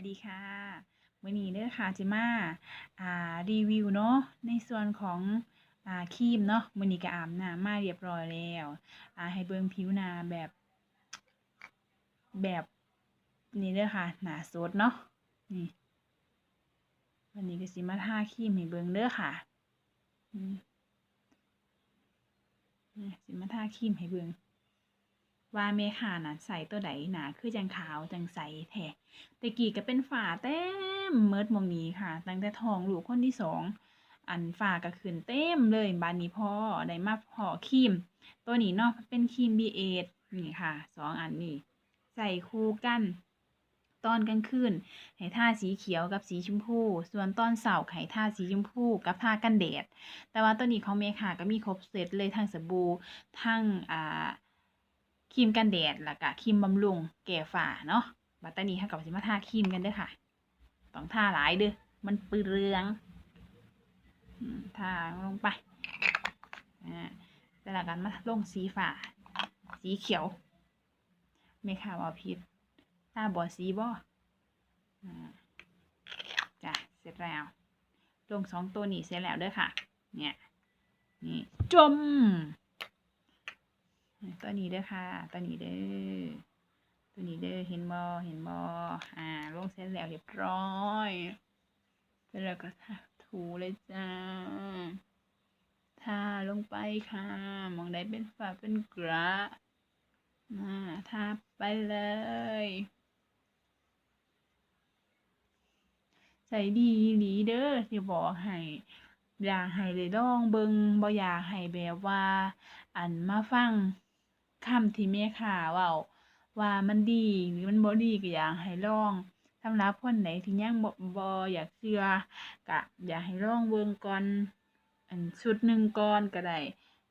วัสดีค่ะวันนี้เด้อค่ะจิมาอ่ารีวิวเนาะในส่วนของอ่าครีมเนาะมื้อนี้ก็อาบน้ำมาเรียบร้อยแล้วอ่าให้เบิ่งผิวหน้าแบบ แบบนี้เด้อค่ะหนาสดเนาะนี่วันนี้ก็สิมาทาครีมให้เบิ่งเด้อค่ะสิมาทาครีมให้เบิ่ง ว่าแม่ค้าน่ะใส่ตัวใดหนาคือจังขาวจังใสแท้แต่กี้ก็เป็นฝาเต็มเมิดมองนี้ค่ะ ตั้งแต่ทองลูกคนที่สองอันฝาก็ขึ้นเต็มเลยบานนี้พอได้มาพอครีม ตัวนี้เนาะเป็นครีม B8 นี่ค่ะสองอันนี้ใส่คู่กัน ตอนกลางคืนให้ทาสีเขียวกับสีชมพู ส่วนตอนเสาร์ให้ทาสีชมพูกับทากันแดด แต่ว่าตัวนี้ของเมค่ะก็มีครบเซตเลยทั้งสบู่ทั้งอ่า ครีมกันแดดแล้วก็ครีมบำรุงแก่ฝ้าเนาะบัดตานี้ค่ะกับสิมาทาครีมกันเด้อค่ะ ต้องทาหลายเด้อ มันเปลืองอืมทาลงไปอ่าแต่ละกันมาลงสีฟ้าสีเขียวไม่ค่ะว่าผิดทาบอสีบ่อ่าจ้ะ เสร็จแล้ว ลงสองตัวนี้เสร็จแล้วเด้อค่ะ เนี่ย นี่ จม ตัวนี้เด้อค่ะ ตัวนี้เด้อ ตัวนี้เด้อ เห็นบอเห็นบออ่า ลงเสร็จแล้วเรียบร้อยเสร็จแล้วก็ทาถูเลยจ้าทาลงไปค่ะ มองได้เป็นฝาเป็นกระอ่าทาไปเลย ใส่ดีหลีเด้อที่บอกให้อยากให้เลยลองเบิงบ่อยากให้แบบว่า อันมาฟัง คำที่แม่ค้าเว้าว่ามันดีหรือมันบ่ดีก็อยากให้ลองสำหรับคนไหนที่ยังบ่บ่อยากเชื่อก็อยากให้ลองเบิ่งก่อน อันชุดหนึ่งก่อนก็ได้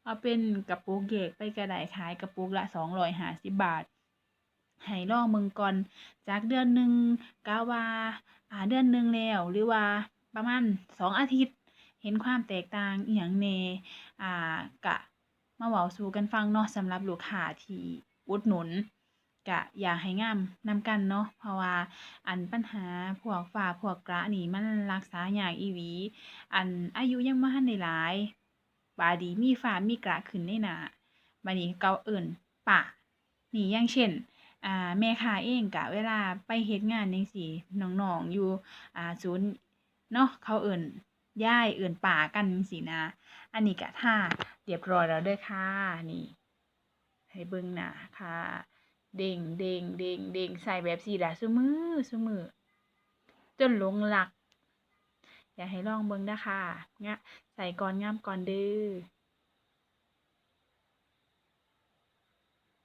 เอาเป็นกระปุกแยกไปก็ได้ขายกระปุกละสองร้อยห้าสิบบาทให้ลองเบิ่งก่อน จากเดือนหนึ่งกะว่าอ่าเดือนหนึ่งแล้ว หรือว่าประมาณสองอาทิตย์ เห็นความแตกต่างอีหยังแน่อ่ากะ มาเว้าสู่กันฟังเนาะสำหรับลูกค้าที่อุดหนุนก็อยากให้งามนำกันเนาะเพราะว่าอันปัญหาพวกฝ้าพวกกระนี่มันรักษาอย่ากอีหลี อันอายุยังบ่ทันได้หลายบาดีมีฝ้ามีกระขึ้นในหนาบัดนี้เขาเอิ้นป้านี่อย่างเช่นอ่าแม่ค้าเองก็เวลาไปเฮ็ดงานจั่งซี้น้องๆอยู่อ่าศูนย์เนาะเขาเอิ้น ย่ายเอื่นป่ากันสินะ อันนี้กะท่าเรียบร้อยแล้วเด้อค่ะนี่ ให้เบิ้งหน้าค่ะ เด้งเด้งเด้งเด้งใส่แบบนี้ล่ะซุมือซุมือจนหลงหลัก อยากให้ลองเบิ้งนะค่ะงะใส่ก่อนงามก่อนเด้อ